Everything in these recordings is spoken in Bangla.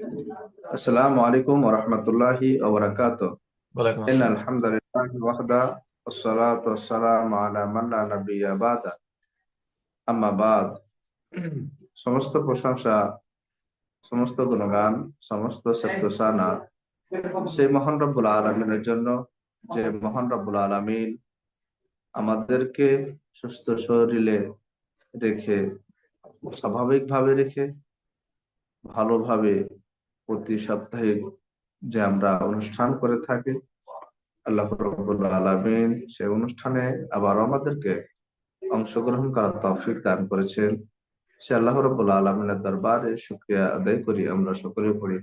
السلام عليكم ورحمة الله وبركاته ওয়ালাইকুম إن আসসালাম الحمد لله وحده والصلاة والسلام على من لا نبي بعد أما بعد সমস্ত প্রশংসা সমস্ত গুণগান সমস্ত সত্যসানা সেই মহান রব্বুল আলমিনের জন্য যে মহান রব্বুল আলমিন আমাদেরকে সুস্থ শরীরে রেখে স্বাভাবিকভাবে রেখে ভালোভাবে প্রতি সপ্তাহে যে আমরা অনুষ্ঠান করে থাকি, আল্লাহ রব্বুল আলমিন সেই অনুষ্ঠানে আবার আমাদেরকে অংশগ্রহণ করার তৌফিক দান করেছেন। সে আল্লাহ রব্বুল আলমিনের দরবারে শুক্রিয়া আদায় করি, আমরা সকলে পড়ি,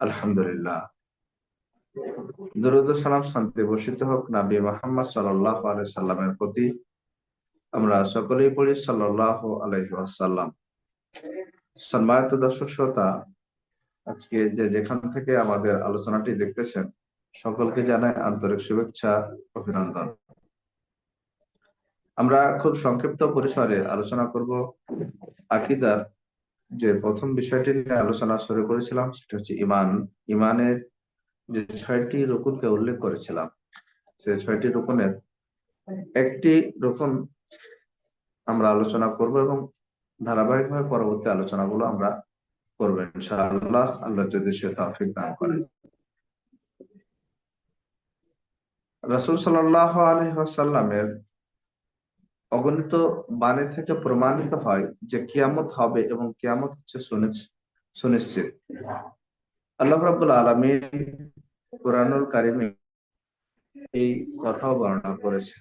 আলহামদুলিল্লাহ। দুরুদ সালাম শান্তি বর্ষিত হোক, নাবি মোহাম্মদ সাল্লাহ আলাই সাল্লামের প্রতি। আমরা সকলেই পড়ি সাল্লাহ আলাইহি আসাল্লাম সম্মানিত দর্শক, শ্রোতা আজকে যে যেখান থেকে আমাদের আলোচনাটি দেখতেছেন, সকলকে জানাই আন্তরিক শুভেচ্ছা, অভিনন্দন। আমরা খুব সংক্ষিপ্ত পরিসরে আলোচনা করব আকিদার যে প্রথম বিষয়টি নিয়ে আলোচনা শুরু করেছিলাম, সেটা হচ্ছে ইমান ইমানের যে ছয়টি রকুনকে উল্লেখ করেছিলাম সেই ছয়টি রকুনের একটি রকুন আমরা আলোচনা করব এবং ধারাবাহিকভাবে পরবর্তী আলোচনাগুলো আমরা করব ইনশাআল্লাহ। আল্লাহ যদি সে তৌফিক দান করেন। রাসূল সাল্লাল্লাহু আলাইহি ওয়াসাল্লামের অগণিত বাণী থেকে প্রমাণিত হয় যে কিয়ামত হবে এবং কিয়ামত হচ্ছে সুনিশ্চিত। আল্লাহ রাব্বুল আলামিন কোরআনুল কারিমে এই কথাও বর্ণনা করেছে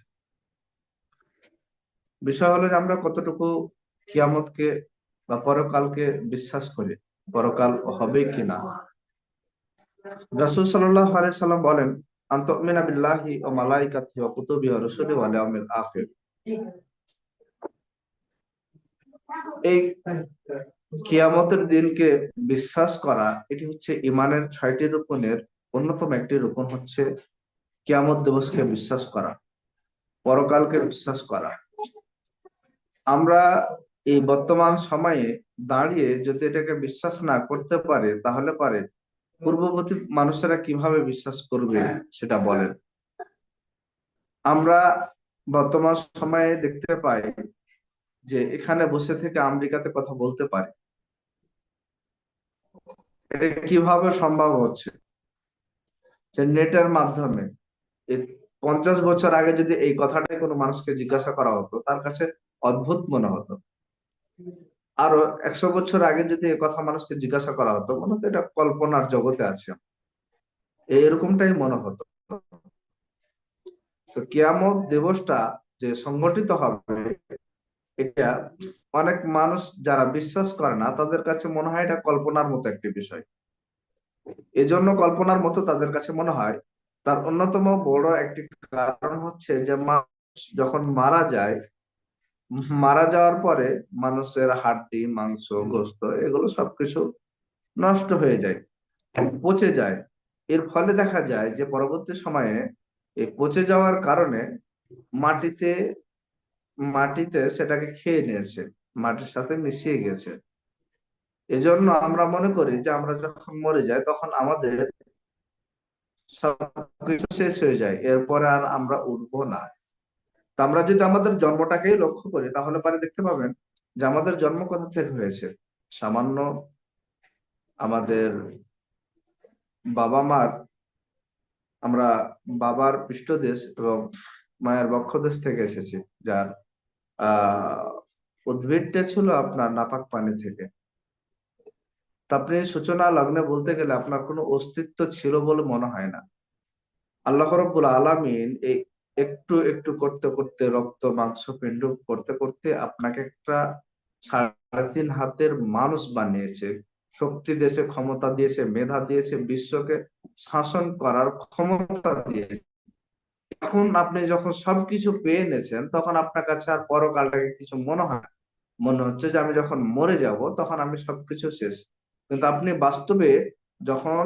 বিষয় হলো যে আমরা কতটুকু কিয়ামতকে বা পরকালকে বিশ্বাস করি। পরকাল হবে কিনা? রাসূল সাল্লাল্লাহু আলাইহি সাল্লাম বলেন, আনতুমিনা আখির। এই দিনকে বিশ্বাস করা, এটি হচ্ছে ইমানের ছয়টি রূপনের অন্যতম একটি রূপন হচ্ছে কিয়ামত দিবসকে বিশ্বাস করা, পরকালকে বিশ্বাস করা। আমরা এই বর্তমান সময়ে দাঁড়িয়ে যদি এটাকে বিশ্বাস না করতে পারে তাহলে পারে। পূর্ববর্তী মানুষেরা কীভাবে বিশ্বাস করবে সেটা বলেন। আমরা বর্তমান সময়ে দেখতে পাই যে এখানে বসে থেকে আমেরিকাতে কথা বলতে পারি। এটা কীভাবে সম্ভব হচ্ছে? যে নেটের মাধ্যমে পঞ্চাশ বছর আগে যদি এই কথাটাই কোনো মানুষকে জিজ্ঞাসা করা হতো তার কাছে অদ্ভুত মনে হতো। আরও একশো বছর আগে যদি কথা মানুষকে জিজ্ঞাসা করা হতো, মনে হতো এটা কল্পনার জগতে আছে। এরকমটাই মনে হতো। তো কিয়ামত দিবসটা যে সংগঠিত হবে, এটা অনেক মানুষ যারা বিশ্বাস করে না, তাদের কাছে মনে হয় এটা কল্পনার মতো একটি বিষয়। এজন্য কল্পনার মতো তাদের কাছে মনে হয়, তার অন্যতম বড় একটি কারণ হচ্ছে যে মানুষ যখন মারা যায় মারা যাওয়ার পরে মানুষের হাড্ডি মাংস গোস্ত এগুলো সবকিছু নষ্ট হয়ে যায় পচে যায়। এর ফলে দেখা যায় যে পরবর্তী সময়ে এই পচে যাওয়ার কারণে মাটিতে মাটিতে সেটাকে খেয়ে নিয়েছে মাটির সাথে মিশিয়ে গেছে। এজন্য আমরা মনে করি যে আমরা যখন মরে যাই তখন আমাদের সবকিছু শেষ হয়ে যায় এরপরে আর আমরা উঠবো না। তা আমরা যদি আমাদের জন্মটাকেই লক্ষ্য করি, তাহলে পরে দেখতে পাবেন যে আমাদের জন্ম কোথা থেকে হয়েছে? সামান্য আমাদের বাবা মার আমরা বাবার পৃষ্ঠদেশ এবং মায়ের বক্ষদেশ থেকে এসেছি, যার আহ উদ্ভিদটা ছিল আপনার নাপাক পানি থেকে। আপনি সূচনা লগ্নে বলতে গেলে আপনার কোনো অস্তিত্ব ছিল বলে মনে হয় না। আল্লাহ রব্বুল আলামিন এই একটু একটু করতে করতে রক্ত, মাংস পিণ্ড করতে করতে আপনাকে একটা সাড়ে তিন হাতের মানুষ বানিয়েছে। শক্তি দিয়েছে, ক্ষমতা দিয়েছে, মেধা দিয়েছে, বিশ্বকে শাসন করার ক্ষমতা দিয়েছে। এখন আপনি যখন সবকিছু পেয়ে নিয়েছেন, তখন আপনার কাছে আর পরকালটাকে কিছু মনে হয় মনে হচ্ছে যে আমি যখন মরে যাব, তখন আমি সবকিছু শেষ। কিন্তু আপনি বাস্তবে যখন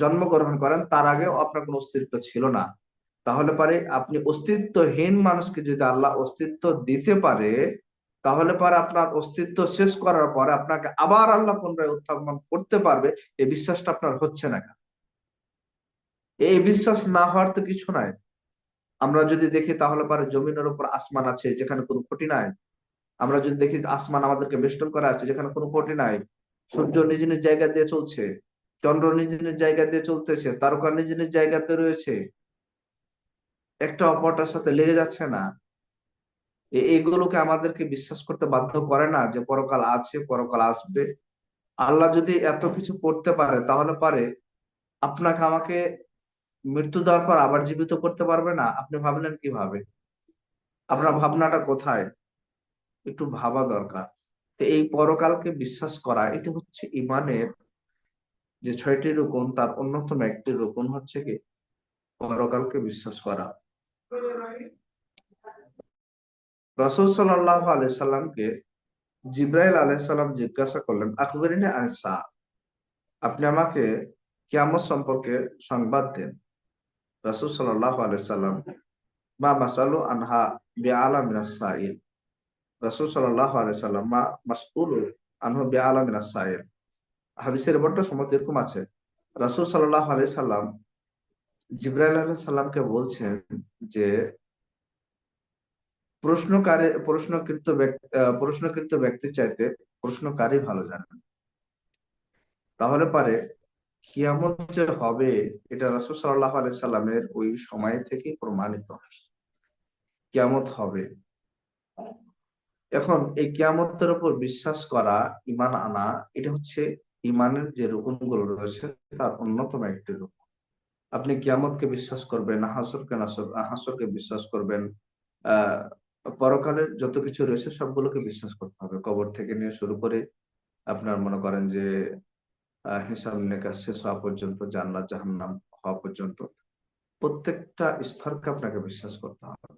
জন্মগ্রহণ করেন, তার আগেও আপনার কোনো অস্তিত্ব ছিল না। তাহলে পারে আপনি অস্তিত্বহীন মানুষকে যদি আল্লাহ অস্তিত্ব দিতে পারে, তাহলে পরে আপনার অস্তিত্ব শেষ করার পরে আপনাকে আবার আল্লাহ পুনরায় উত্থাপন করতে পারবে। এই বিশ্বাসটা আপনার হচ্ছে না কেন? এই বিশ্বাস না হওয়ার তো কিছু নাই। আমরা যদি দেখি তাহলে পরে জমিনের উপর আসমান আছে, যেখানে কোনো ক্ষতি নাই। আমরা যদি দেখি আসমান আমাদেরকে বেষ্টন করা আছে, যেখানে কোনো ক্ষতি নাই। সূর্য নিজ নিজ জায়গা দিয়ে চলছে, চন্দ্র নিজ নিজ জায়গা দিয়ে চলতেছে, তারকা নিজ নিজ জায়গাতে রয়েছে। একটা অপরটার সাথে লেগে যাচ্ছে না। এইগুলোকে আমাদেরকে বিশ্বাস করতে বাধ্য করে না যে পরকাল আছে, পরকাল আসবে। আল্লাহ যদি এত কিছু করতে পারে, তাহলে পারে। আপনাকে আমাকে মৃত্যু দেওয়ার পর আবার জীবিত করতে পারবে না? আপনি ভাবলেন কীভাবে? আপনার ভাবনাটা কোথায়? একটু ভাবা দরকার। তো এই পরকালকে বিশ্বাস করা, এটা হচ্ছে ইমানের যে ছয়টি রোপণ তার অন্যতম একটি রোপণ হচ্ছে কি? পরকালকে বিশ্বাস করা। রসুল সাল্লাহ আলাই সাল্লামকে জিব্রাইল আলাইসাল্লাম জিজ্ঞাসা করলেন আকবরিনে আনসা, আপনি আমাকে কিয়ামত সম্পর্কে সংবাদ দেন। রাসুল সাল্লাহ আলাইসাল্লাম মা মাসালু আনহা বে আলা রাসুল সাল্লাহ আলাইসাল্লাম মা মাসউল আনহু বে আলা হাদিসের বড্ড সময় এরকম আছে, রাসুল সাল্লাহ আলাইসাল্লাম জিব্রাইল আলাইহিস সাল্লামকে বলছেন যে প্রশ্নকারী, প্রশ্নকৃত প্রশ্নকৃত ব্যক্তি চাইতে প্রশ্নকারী ভালো জানেন। তাহলে পারে, কিয়ামত যে হবে, এটা রসুল সাল্লাহ সাল্লামের ওই সময় থেকে প্রমাণিত কিয়ামত হবে। এখন এই কিয়ামতের উপর বিশ্বাস করা ইমান আনা, এটা হচ্ছে ইমানের যে রকম রূপগুলো রয়েছে, তার অন্যতম একটি রূপ আপনি কিয়ামতকে বিশ্বাস করবেন, হাসরকে হাসরকে বিশ্বাস করবেন আহ পরকালের যত কিছু রয়েছে সবগুলোকে বিশ্বাস করতে হবে। কবর থেকে নিয়ে শুরু করে আপনার মনে করেন যে হিসাব নিকাশ শেষ হওয়া পর্যন্ত, জান্নাত, জাহান্নাম হওয়া পর্যন্ত প্রত্যেকটা স্তরকে আপনাকে বিশ্বাস করতে হবে।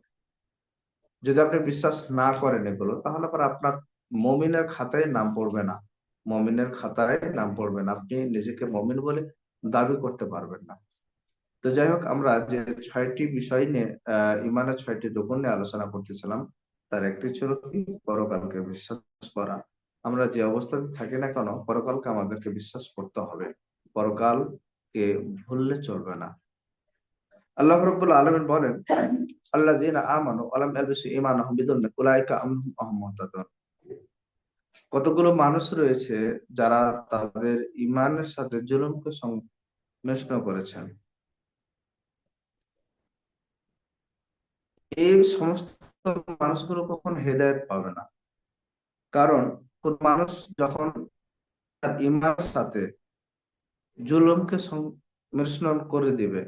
যদি আপনি বিশ্বাস না করেন এগুলো, তাহলে পর আপনার মমিনের খাতায় নাম পড়বে না। মমিনের খাতায় নাম পড়বে না। আপনি নিজেকে মমিন বলে দাবি করতে পারবেন না। তো যাই হোক, আমরা যে ছয়টি বিষয় নিয়ে, আহ, ইমানের ছয়টি রোপণ নিয়ে আলোচনা করতেছিলাম, তার একটি ছিল কি? পরকালকে বিশ্বাস করা। আমরা যে অবস্থাতে থাকি না কেন, পরকালকে আমাদেরকে বিশ্বাস করতে হবে। পরকালকে ভুললে চলবে না। আল্লাহ রব্বুল আলমিন বলেন আল্লাহ দিন আমানু আলম আলবিসু ইমান আহমিদুল কুলাইকা আহমদাদন কতগুলো মানুষ রয়েছে যারা তাদের ইমানের সাথে জুলুমকে সংমিশ্রণ করেছেন। এই সমস্ত মানুষগুলো কখন হেদায়ত পাবে না। কারণ কোন মানুষ যখন তার ইমানের সাথে জুলুমকে মিশ্রণ করে দিবে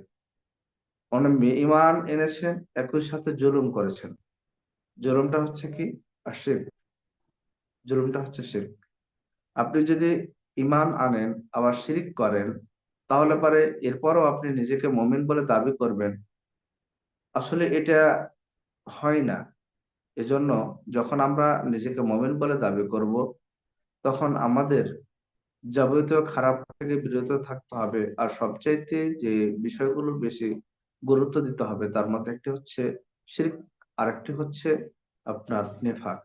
ইমান এনেছেন একই সাথে জুলুম করেছেন। জুলুমটা হচ্ছে কি? শির জুলুমটা হচ্ছে শির আপনি যদি ইমান আনেন, আবার শিরিক করেন, তাহলে পারে এরপরও আপনি নিজেকে মমিন বলে দাবি করবেন। আসলে এটা হয় না। এজন্য যখন আমরা নিজেকে মমিন বলে দাবি করব, তখন আমাদের যাবতীয় খারাপ থেকে বিরত থাকতে হবে। আর সবচাইতে যে বিষয়গুলো বেশি গুরুত্ব দিতে হবে, তার মধ্যে একটি হচ্ছে শিরিক, আরেকটি হচ্ছে আপনার নেফাক।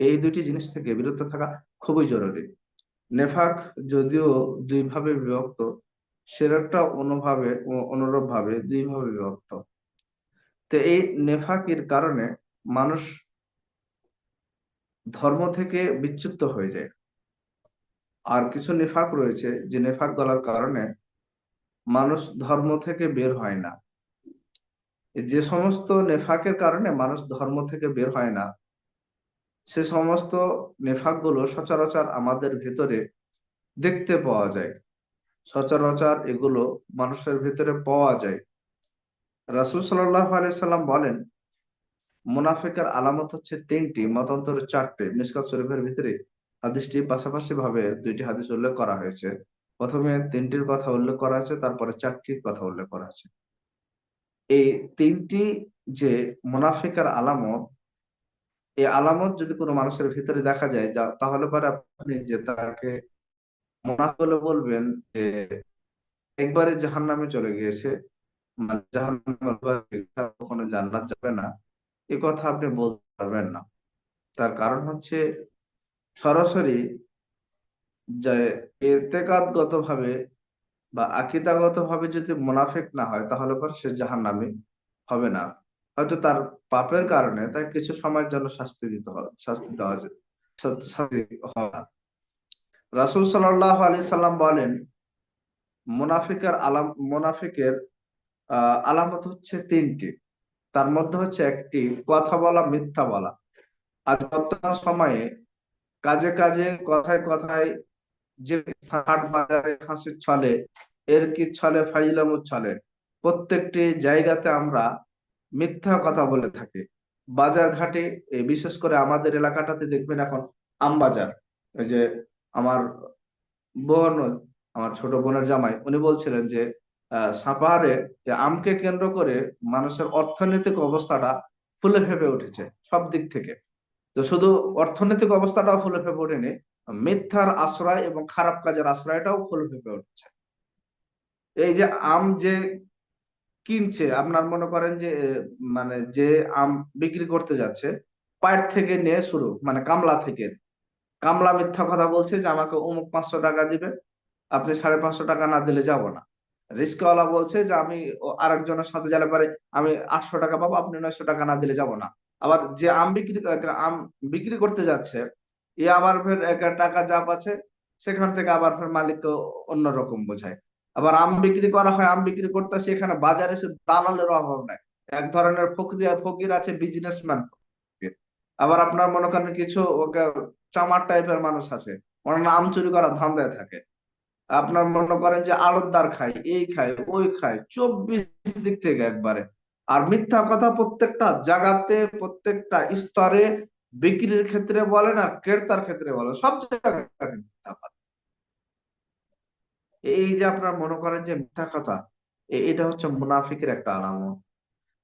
এই দুইটি জিনিস থেকে বিরত থাকা খুবই জরুরি। নেফাক যদিও দুইভাবে বিভক্ত সেরাটা অনুভাবে অনুরূপ ভাবে দুই ভাবে বিভক্ত। তো এই নেফাকের কারণে মানুষ ধর্ম থেকে বিচ্যুত হয়ে যায়। আর কিছু নেফাক রয়েছে, যে নেফাক গলার কারণে মানুষ ধর্ম থেকে বের হয় না। যে সমস্ত নেফাকের কারণে মানুষ ধর্ম থেকে বের হয় না, সে সমস্ত নেফাকগুলো সচরাচর আমাদের ভিতরে দেখতে পাওয়া যায়। সচরাচর এগুলো মানুষের ভিতরে পাওয়া যায়। রাসুল সাল্লাম বলেন, মুনাফিকের আলামত হচ্ছে তিনটি, মতান্তর চারটে। মিসকাত শরীফের ভিতরে হাদিসটি পাশাপাশি ভাবে দুইটি হাদিস উল্লেখ করা হয়েছে। প্রথমে তিনটির কথা উল্লেখ করা হয়েছে, তারপরে চারটির কথা উল্লেখ করা হয়েছে। এই তিনটি যে মুনাফিকার আলামত, এই আলামত যদি কোনো মানুষের ভিতরে দেখা যায়, যা তাহলে পরে আপনি যে তাকে মনা বলে বলবেন যে একবারে জাহান নামে চলে গিয়েছে কখনো জান্নাত যাবে না, এ কথা আপনি বলতে পারবেন না। তার কারণ হচ্ছে সরাসরি যে এতেকাদগত ভাবে বা আকিদাগত ভাবে যদি মুনাফিক না হয়, তাহলে পর সে জাহান্নামী হবে না। হয়তো তার পাপের কারণে তাকে কিছু সময়ের জন্য শাস্তি দিতে হবে, শাস্তি দেওয়া শাস্তি হয় রাসূল সাল্লাল্লাহু আলাইহি সাল্লাম বলেন, মুনাফিকের আলাম, মুনাফিকের আলামত হচ্ছে তিনটি। তার মধ্যে হচ্ছে একটি, কথা বলা, মিথ্যা বলা। আজ বর্তমান সময়ে কাজে কাজে, কথায় কথায় যে হাট বাজারে হাসির ছলে, এর কি ছলে ফাইলামুর ছলে, প্রত্যেকটি জায়গাতে আমরা মিথ্যা কথা বলে থাকি। বাজার ঘাটে বিশেষ করে আমাদের এলাকাটাতে দেখবেন এখন আমবাজার ওই যে আমার বোন, আমার ছোট বোনের জামাই, উনি বলছিলেন যে সাপাহারে যে আমকে কেন্দ্র করে মানুষের অর্থনৈতিক অবস্থাটা ফুলে ফেপে উঠেছে সব দিক থেকে। তো শুধু অর্থনৈতিক অবস্থাটাও ফুলে ফেপে ওঠেনি, মিথ্যার আশ্রয় এবং খারাপ কাজের আশ্রয়টাও ফুলে ফেপে উঠেছে। এই যে আম যে কিনছে, আপনার মনে করেন যে মানে যে আম বিক্রি করতে যাচ্ছে পায়ের থেকে নিয়ে শুরু মানে কামলা থেকে। কামলা মিথ্যা কথা বলছে যে, আমাকে অমুক পাঁচশো টাকা দিবে, আপনি সাড়ে পাঁচশো টাকা না দিলে যাব না। রিস্কওয়ালা বলছে যে আমি আরেকজনের সাথে গেলে পারে আমি আটশো টাকা পাবো, আপনি নয়শো টাকা না দিলে যাব না। আবার যে আম বিক্রি আম বিক্রি করতে যাচ্ছে, এ আবার ফের টাকা যা পাচ্ছে সেখান থেকে আবার ফের মালিককে অন্যরকম বোঝায়। আবার আম বিক্রি করা হয়, আম বিক্রি করতে সেখানে বাজারে এসে দালালের অভাব নাই। এক ধরনের ফকির ফকির আছে বিজনেসম্যান আবার আপনার মনে করেন কিছু ওকে চামার টাইপের মানুষ আছে, ওনার আম চুরি করার ধান্দায় থাকে। আপনার মনে করেন যে আড়তদার খায়, এই খায়, ওই খায়, চব্বিশ দিক থেকে একবারে। আর মিথ্যা কথা প্রত্যেকটা জায়গাতে প্রত্যেকটা স্তরে বিক্রির ক্ষেত্রে বলেন আর ক্রেতার ক্ষেত্রে বলেন সব জায়গায় এই যে আপনার মনে করেন যে মিথ্যা কথা এটা হচ্ছে মুনাফিকের একটা আলামত।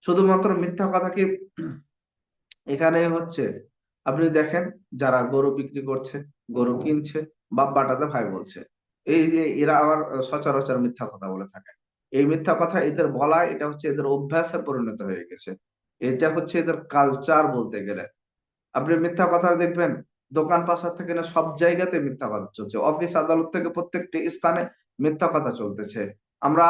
শুধুমাত্র মিথ্যা কথা কি এখানে হচ্ছে, আপনি দেখেন যারা গরু বিক্রি করছে, গরু কিনছে বাপ বাটাতে ভাই বলছে। এই যে এরা আবার সচরাচর মিথ্যা কথা বলে থাকে। এই মিথ্যা কথা এদের বলা, এটা হচ্ছে এদের অভ্যাসে পরিণত হয়ে গেছে। এটা হচ্ছে এদের কালচার বলতে গেলে। আপনি মিথ্যা কথা দেখবেন, দোকান পাশার থেকে না সব জায়গাতে মিথ্যা কথা চলছে। অফিস আদালত থেকে প্রত্যেকটি স্থানে মিথ্যা কথা চলতেছে। আমরা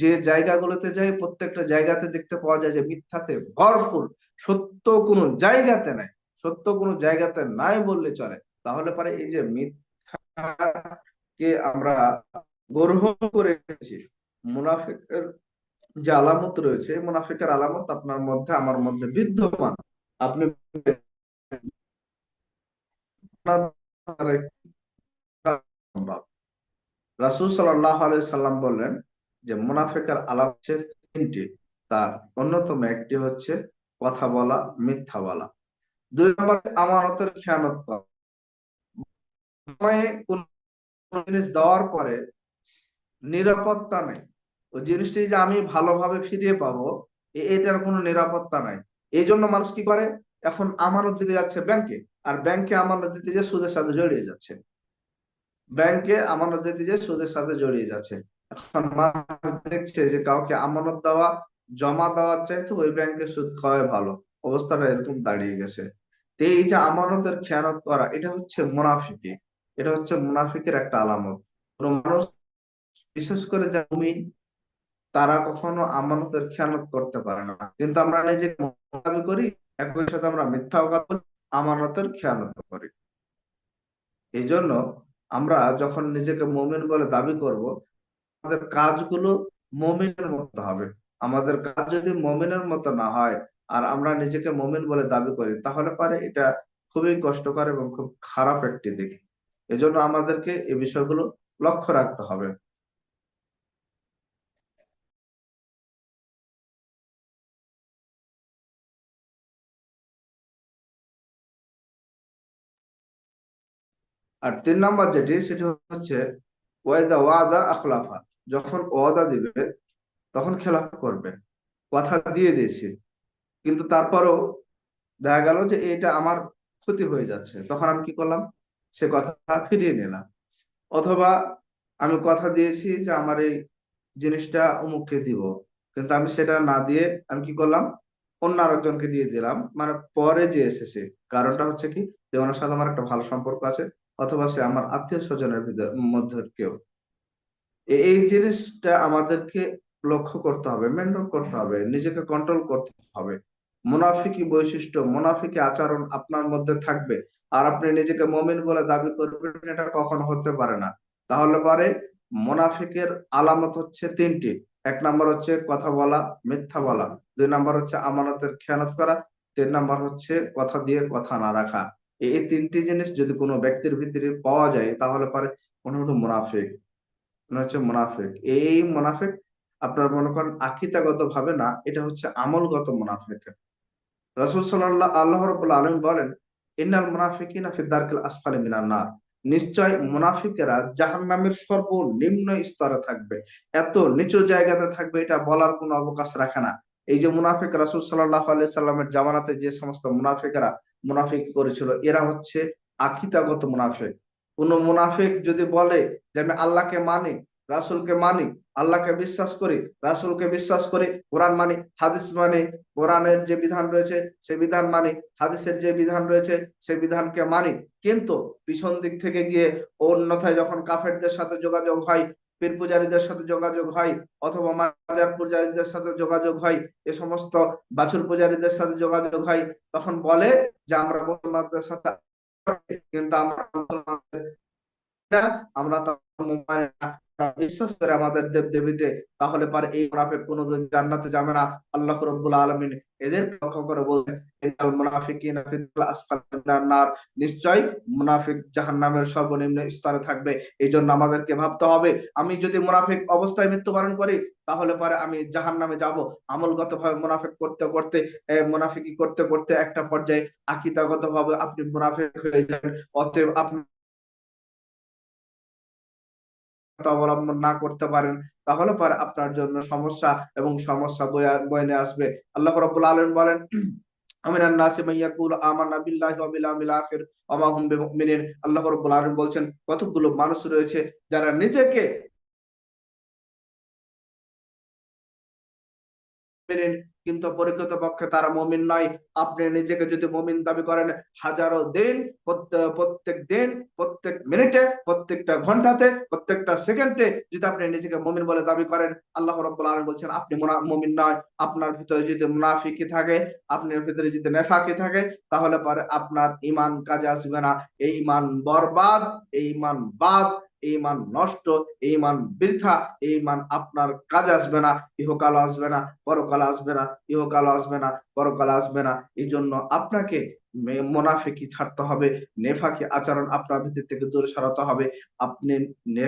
যে জায়গাগুলোতে যাই, প্রত্যেকটা জায়গাতে দেখতে পাওয়া যায় যে মিথ্যাতে ভরপুর, সত্য কোনো জায়গাতে নাই। সত্য কোনো জায়গাতে নাই বললে চলে। তাহলে পরে এই যে মিথ্যাকে আমরা গ্রহণ করে মুনাফিকের যে আলামত রয়েছে, মুনাফিকের আলামত আপনার মধ্যে, আমার মধ্যে বিদ্যমান। আপনি রাসূল আলাইহি সাল্লাম বললেন যে, মুনাফিকের তিনটি। তার অন্যতম একটি হচ্ছে কথা বলা, মিথ্যা বলা। দুই নম্বরে খেয়ানত করা। জিনিস দেওয়ার পরে নিরাপত্তা নেই। ওই জিনিসটি যে আমি ভালোভাবে ফিরিয়ে পাবো এটার কোনো নিরাপত্তা নাই। এই জন্য মানুষ কি করে? এখন আমানত দিতে যাচ্ছে ব্যাংকে আর ব্যাংকে আমানত দিতে যে সুদের সাথে জড়িয়ে যাচ্ছে। ব্যাংকে আমানত দিতে যে সুদের সাথে জড়িয়ে যাচ্ছে। এখন মানুষ দেখছে যে কাউকে আমানত দেওয়া, জমা দেওয়ার চাইতে ওই ব্যাংকে সুদ খাওয়াই ভালো। অবস্থাটা এরকম দাঁড়িয়ে গেছে। এই যে আমানতের খেয়ানত করা, এটা হচ্ছে মুনাফিকি। এটা হচ্ছে মুনাফিকের একটা আলামত। কোনো মানুষ বিশেষ করে যারা মুমিন তারা কখনো আমানতের খেয়ানত করতে পারে না। কিন্তু আমরা নিজেকে দাবি করি একই সাথে আমরা মিথ্যা বলি, আমানতের খেয়ানত করি। এই জন্য আমরা যখন নিজেকে মুমিন বলে দাবি করব আমাদের কাজগুলো মুমিনের মতো হবে। আমাদের কাজ যদি মুমিনের মতো না হয় আর আমরা নিজেকে মুমিন বলে দাবি করি তাহলে পারে এটা খুবই কষ্টকর এবং খুব খারাপ একটি দিক। এজন্য আমাদেরকে এই বিষয়গুলো লক্ষ্য রাখতে হবে। আর তিন নম্বর যেটি, সেটি হচ্ছে ওয়াদা ওয়াদা আখলাফা। যখন ওয়াদা দিবে, তখন খেলাফ করবে। কথা দিয়ে দিয়েছি। কিন্তু তারপরও দেখা গেল যে এটা আমার ক্ষতি হয়ে যাচ্ছে। তখন আমি কি করলাম? সে কথা ফিরিয়ে নিলাম। অথবা আমি কথা দিয়েছি যে আমার এই জিনিসটা অমুককে দিব। কিন্তু আমি সেটা না দিয়ে আমি কি করলাম? অন্য আরেকজনকে দিয়ে দিলাম। মানে পরে যে এসেছে, কারণটা হচ্ছে কি যে ওনার সাথে আমার একটা ভালো সম্পর্ক আছে, অথবা সে আমার আত্মীয় স্বজনের মধ্যে কেউ। এই জিনিসটা আমাদেরকে লক্ষ্য করতে হবে মেনটেন করতে হবে, নিজেকে কন্ট্রোল করতে হবে। মুনাফিকি বৈশিষ্ট্য, মুনাফিকি আচরণ আপনার মধ্যে থাকবে। আর আপনি নিজেকে মমিন বলে দাবি করবেন, এটা কখনো হতে পারে না। তাহলে পরে মুনাফিকের আলামত হচ্ছে তিনটি। এক নাম্বার হচ্ছে কথা বলা, মিথ্যা বলা। দুই নাম্বার হচ্ছে আমানতের খেয়ানত করা। তিন নাম্বার হচ্ছে কথা দিয়ে কথা না রাখা। এই তিনটি জিনিস যদি কোনো ব্যক্তির ভিতরে পাওয়া যায়, তাহলে পরে মনে হতো মুনাফিক। মনে হচ্ছে মুনাফিক। এই মুনাফিক আপনার মনে করেন আকিতাগত ভাবে না, এটা হচ্ছে আমলগত মুনাফিক। রাসূল সাল্লাল্লাহু আল্লাহ রাব্বুল আলম বলেন, ইন্নাল মুনাফিকিনা ফি দারকিল আসফালি মিনান নার। নিশ্চয় মুনাফিকেরা জাহান্নামের সর্বনিম্ন স্তরে থাকবে। এত নিচু জায়গাতে থাকবে, এটা বলার কোনো অবকাশ রাখে না। এই যে মুনাফিক রাসূল সাল্লাহ আলাইহি সাল্লামের জামানাতে যে সমস্ত মুনাফিকেরা মুনাফিক করেছিল, এরা হচ্ছে আকিতাগত মুনাফিক। কোন মুনাফিক যদি বলে যে আমি আল্লাহকে মানি রাসূলকে মানি, আল্লাহকে বিশ্বাস করি, রাসূলকে বিশ্বাস করি, কোরআন মানি, হাদিস মানি, কোরআনের যে বিধান রয়েছে সে বিধান মানি, হাদিসের যে বিধান রয়েছে সে বিধানকে মানি। কিন্তু পিছন দিক থেকে গিয়ে অন্যথায় যখন কাফেরদের সাথে যোগাযোগ হয়, পীর পূজারীদের সাথে যোগাযোগ হয়, অথবা মাজার পূজারীদের সাথে যোগাযোগ হয়, এ সমস্ত বাছুর পূজারীদের সাথে যোগাযোগ হয়, তখন বলে যে, আমরা মুসলমানদের সাথে কিন্তু আমরা আমরা বিশ্বাস করে আমাদের দেব দেবীতে তাহলে পারে এই মুনাফিক কোনোদিন জান্নাতে যাবে না। আল্লাহ রব্বুল আলামিন এদের লক্ষ্য করে নার। নিশ্চয় মুনাফিক জাহান্নামের সর্বনিম্ন স্তরে থাকবে। এই জন্য আমাদেরকে ভাবতে হবে, আমি যদি মুনাফিক অবস্থায় মৃত্যুবরণ করি, তাহলে পরে আমি জাহান্নামে যাব। আমলগত ভাবে মুনাফিক করতে করতে মুনাফিকি করতে করতে একটা পর্যায়ে আকিদাগত ভাবে আপনি মুনাফিক হয়ে যাবেন, অতএব আপনি অবলম্বন না করতে পারেন, তাহলে পরে আপনার জন্য সমস্যা এবং সমস্যা বয়ে নিয়ে আসবে। আল্লাহ রব আলম বলেন আল্লাহ বলছেন কতগুলো মানুষ রয়েছে যারা নিজেকে মুমিন, কিন্তু পরিকৃত পক্ষে তারা মমিন নয়। আপনি নিজেকে যদি মমিন দাবি করেন হাজারো দিন প্রত্যেক দিন প্রত্যেক মিনিটে প্রত্যেকটা ঘন্টাতে প্রত্যেকটা সেকেন্ডে যদি আপনি নিজেকে মমিন বলে দাবি করেন আল্লাহ রাব্বুল আলামিন বলছেন আপনি মুনা- মমিন নয়। আপনার ভিতরে যদি মুনাফিকি থাকে আপনার ভিতরে যদি নেফাকি থাকে তাহলে পরে আপনার ইমান কাজে আসবে না। এই ইমান বরবাদ এই ইমান বাদ এই ইমান নষ্ট, এই ইমান বৃথা, এই ইমান আপনার কাজে আসবে না, ইহকাল আসবে না, পরকাল আসবে না, ইহকাল আসবে না, পরকাল আসবে না। এই জন্য আপনাকে মোনাফিকি ছাড়তে হবে, নেফাকি আচরণ আপনার ভিতর থেকে দূরে সরাতে হবে। আপনি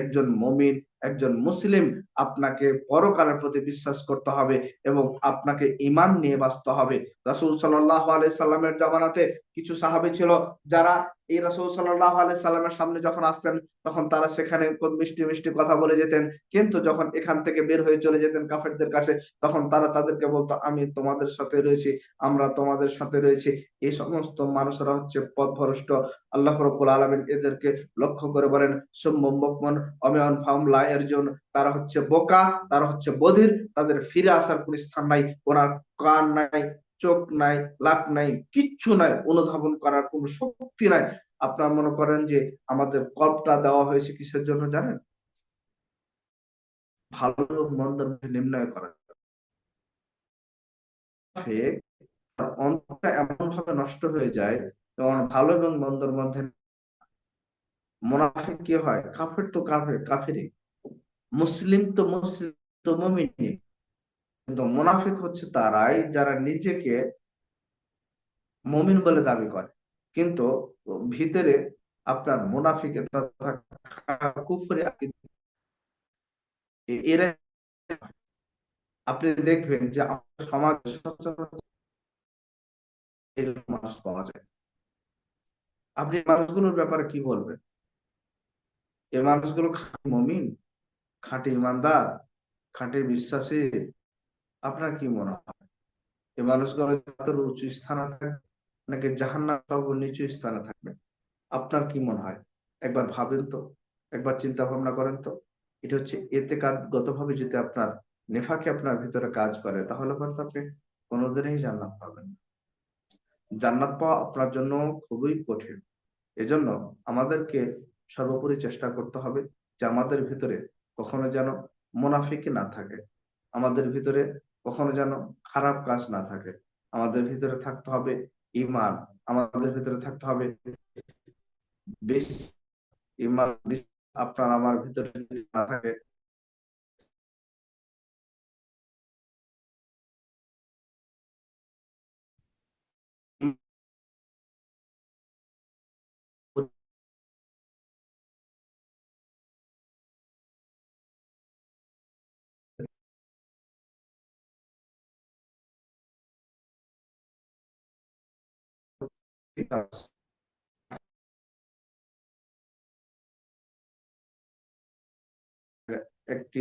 একজন মমিন, একজন মুসলিম, আপনাকে পরকালের প্রতি বিশ্বাস করতে হবে এবং আপনাকে ইমান নিয়ে বাঁচতে হবে। রাসূল সাল্লাল্লাহু আলাইহি সাল্লামের জামানাতে কিছু সাহাবী ছিল যারা এই রাসূল সাল্লাল্লাহু আলাইহি সাল্লামের সামনে যখন আসতেন, তখন তারা সেখানে মিষ্টি মিষ্টি কথা বলে যেতেন। কিন্তু যখন এখান থেকে বের হয়ে চলে যেতেন কাফেরদের কাছে, তখন তারা তাদেরকে বলতো, আমি তোমাদের সাথে রয়েছি, আমরা তোমাদের সাথে রয়েছি। এই সমস্ত মানুষরা হচ্ছে পথভ্রষ্ট। আল্লাহ রাব্বুল আলামিন এদেরকে লক্ষ্য করে বলেন, সুম্মুম বুকমুন অমিয়ন লা ইয়ারজুন। তারা হচ্ছে বোকা, তারা হচ্ছে বধির, তাদের ফিরে আসার কোন স্থান নাই, ওনার কান নাই চোখ নাই লাক নাই, কিচ্ছু নাই, অনুধাবন করার কোনো শক্তি নাই। আপনারা মনে করেন যে আমাদের কল্পটা দেওয়া হয়েছে কিসের জন্য জানেন? ভালো মন্দের মধ্যে নির্ণয় অন্তরটা এমন ভাবে নষ্ট হয়ে যায় ভালো এবং মন্দর মধ্যে মুনাফিক কি হয়? কাফের তো কাফের, কাফেরই। মুসলিম তো মুসলিম, তো মুমিনই। কিন্তু মুনাফিক হচ্ছে তারাই যারা নিজেকে মমিন বলে দাবি করে। কিন্তু ভিতরে আপনার এ- এরা আপনি দেখবেন যে সমাজে মানুষ পাওয়া যায়। আপনি মানুষগুলোর ব্যাপারে কি বলবেন? এই মানুষগুলো খাঁটি মমিন, খাঁটি ইমানদার, খাঁটি বিশ্বাসী আপনার কি মনে হয়? এই মানুষগুলো উঁচু স্থানে থাকবে নাকি জাহান্নাম সর্ব নিচু স্থানে থাকবে? আপনার কি মনে হয়? একবার ভাবেন তো, একবার চিন্তা ভাবনা করেন তো। এটা হচ্ছে এতে গত ভাবে যদি আপনার নেফাকে আপনার ভিতরে কাজ করে, তাহলে পরে আপনি কোনোদিনই জান্নাত পাবেন না। জান্নাত পাওয়া আপনার জন্য খুবই কঠিন। এজন্য আমাদেরকে সর্বোপরি চেষ্টা করতে হবে যে আমাদের ভিতরে কখনো যেন মুনাফিকি না থাকে। আমাদের ভিতরে কখনো যেন খারাপ কাজ না থাকে। আমাদের ভিতরে থাকতে হবে ইমান আমাদের ভিতরে থাকতে হবে বেশ ইমান আপনার আমার ভিতরে না থাকে একটি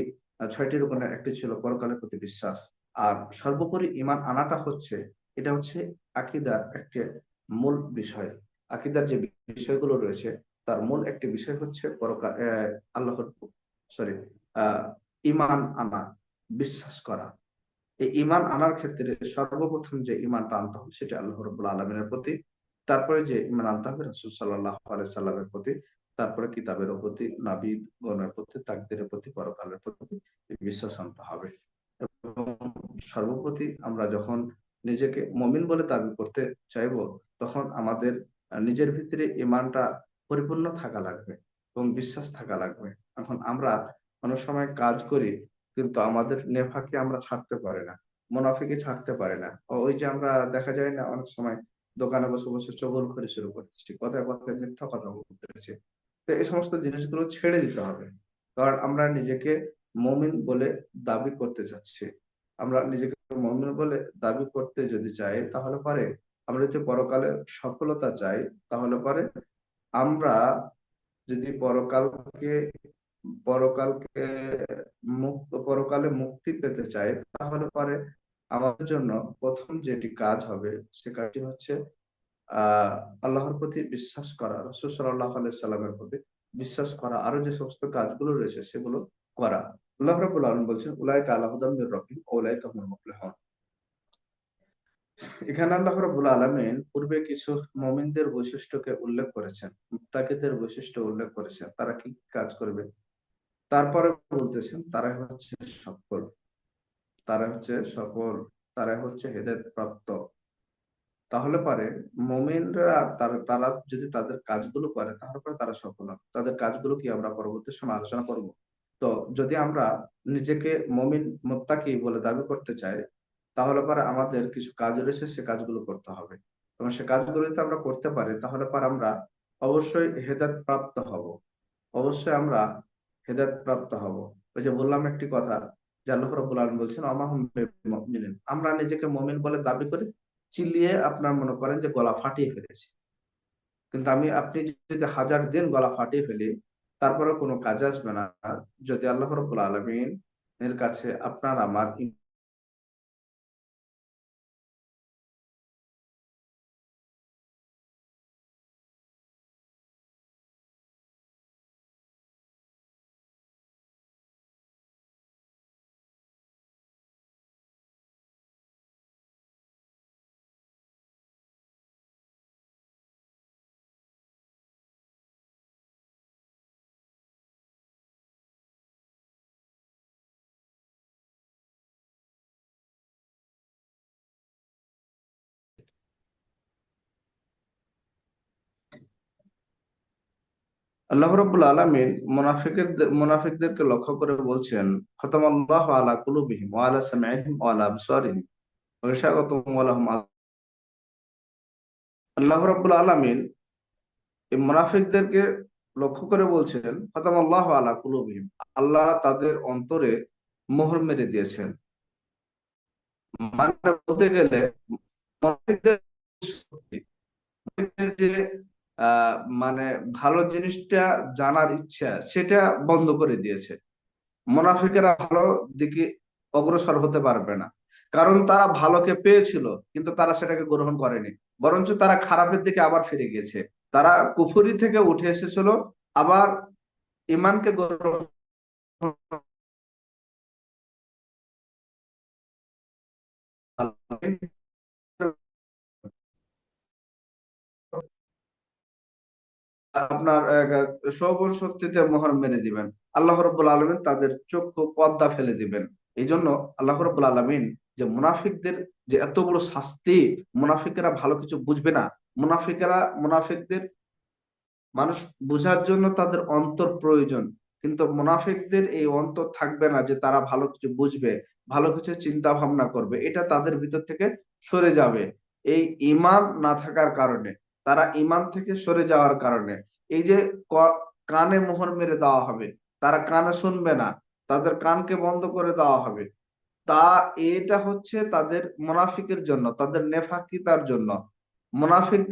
ছয়টি রকমের একটি ছিল পরকালের প্রতি বিশ্বাস। আর সর্বোপরি ইমান আনাটা হচ্ছে, এটা হচ্ছে আকিদার একটি মূল বিষয়। আকিদার যে বিষয়গুলো রয়েছে, তার মূল একটি বিষয় হচ্ছে পরকাল আল্লাহর সরি ইমান আনা, বিশ্বাস করা। এই ইমান আনার ক্ষেত্রে সর্বপ্রথম যে ইমানটা আনতে হবে, সেটা আল্লাহ রবুল্লা আলমিনের প্রতি। তারপরে যে ইমান আনতে হবে, রসুল সাল্লাহ সাল্লামের প্রতি, তারপরে কিতাবের প্রতি নাবিদ গণের প্রতি তাকদের প্রতি, পরকালের প্রতি বিশ্বাস আনতে হবে। এবং সর্বপ্রতি আমরা যখন নিজেকে মমিন বলে দাবি করতে চাইব, তখন আমাদের নিজের ভিতরে ইমানটা পরিপূর্ণ থাকা লাগবে এবং বিশ্বাস থাকা লাগবে। এখন আমরা অনেক সময় কাজ করি, কিন্তু আমাদের নেফাকে আমরা ছাড়তে পারি না মুনাফিকে ছাড়তে পারি না। ওই যে আমরা দেখা যায় না, অনেক সময় দোকানে বসে বসে চগল করে শুরু করতেছি, কথায় কথায় মিথ্যা কথা বলতেছি। তো এই সমস্ত জিনিসগুলো ছেড়ে দিতে হবে। কারণ আমরা নিজেকে মমিন বলে দাবি করতে চাচ্ছি। আমরা নিজেকে মমিন বলে দাবি করতে যদি চাই, তাহলে পরে আমরা যদি পরকালে সফলতা চাই, তাহলে পরে আমরা যদি পরকালকে পরকালকে মুক্ত, পরকালে মুক্তি পেতে চাই, তাহলে পরে আমাদের জন্য প্রথম যেটি কাজ হবে, সে কাজটি হচ্ছে, আহ, আল্লাহর প্রতি বিশ্বাস করা। রসুল সাল্লাহ সাল্লামের প্রতি বিশ্বাস করা। আরও যে সমস্ত কাজগুলো রয়েছে, সেগুলো করা। আল্লাহ রাবুল আলম বলছেন, উলাইকা আল্লাহদামির রহিম ওলাইকা হন এখানে আল্লাহ রাবুল আলমিন পূর্বে কিছু মমিনদের বৈশিষ্ট্যকে উল্লেখ করেছেন মুক্তাকিদের বৈশিষ্ট্য উল্লেখ করেছেন। তারা কি কাজ করবে? তারপরে বলতেছেন তারা হচ্ছে সকল তারা হচ্ছে সকল তারা হচ্ছে হেদায়ত প্রাপ্ত। তাহলে পারে মোমেনরা তারা যদি তাদের কাজগুলো করে, তাহলে পরে তারা সফল হবে। তাদের কাজগুলো কি আমরা পরবর্তী সময় আলোচনা করব? তো যদি আমরা নিজেকে মমিন, মোত্তাকি বলে দাবি করতে চাই, তাহলে পরে আমাদের কিছু কাজ রয়েছে, সে কাজগুলো করতে হবে। এবং সে কাজগুলো যদি আমরা করতে পারি, তাহলে পরে আমরা অবশ্যই হেদায়ত প্রাপ্ত হব। অবশ্যই আমরা হেদায়ত প্রাপ্ত হব। ওই যে বললাম একটি কথা যে আল্লাহ রবুল আলম বলছেন আমরা নিজেকে মমিন বলে দাবি করি চিল্লিয়ে আপনার মনে করেন যে গলা ফাটিয়ে ফেলেছি। কিন্তু আমি, আপনি যদি হাজার দিন গলা ফাটিয়ে ফেলি তারপরে কোনো কাজ আসবে না। যদি আল্লাহ রবুল আলমিন এর কাছে আপনার, আমার আল্লাহ রব্বুল আলমিন মুনাফিকের মুনাফিকদেরকে লক্ষ্য করে বলছেন খতম আল্লাহ আলা কুলুবিহিম আলা আবসারিহিম আল্লাহ রব্বুল আলমিন এই মুনাফিকদেরকে লক্ষ্য করে বলছেন খতম আল্লাহ আলা কুলুবিহিম, আল্লাহ তাদের অন্তরে মোহর মেরে দিয়েছেন। মানে বলতে গেলে যে মানে ভালো জিনিসটা জানার ইচ্ছা, সেটা বন্ধ করে দিয়েছে। মোনাফিকেরা ভালো দিকে অগ্রসর হতে পারবে না। কারণ তারা ভালোকে পেয়েছিল, কিন্তু তারা সেটাকে গ্রহণ করেনি। বরঞ্চ তারা খারাপের দিকে আবার ফিরে গেছে। তারা কুফুরি থেকে উঠে এসেছিল, আবার ইমানকে গ্রহণ আপনার সবল শক্তিতে মোহর মেরে দিবেন। আল্লাহ রব্বুল আলমিন তাদের চক্ষু পদ্মা ফেলে দিবেন। এই জন্য আল্লাহ রব্বুল আলমিন যে মুনাফিকদের যে এত বড় শাস্তি, মুনাফিকেরা ভালো কিছু বুঝবে না। মুনাফিকেরা, মুনাফিকদের মানুষ বোঝার জন্য তাদের অন্তর প্রয়োজন। কিন্তু মুনাফিকদের এই অন্তর থাকবে না যে তারা ভালো কিছু বুঝবে, ভালো কিছু চিন্তা ভাবনা করবে। এটা তাদের ভিতর থেকে সরে যাবে। এই ইমান না থাকার কারণে। তারা ইমান থেকে সরে যাওয়ার কারণে। এই যে কানে মোহর মেরে দেওয়া হবে, তারা কানে শুনবে না, তাদের কানকে বন্ধ করে দেওয়া হবে। তা এটা হচ্ছে তাদের মোনাফিকের জন্য, তাদের নেফাকিতার জন্য। মুনাফিক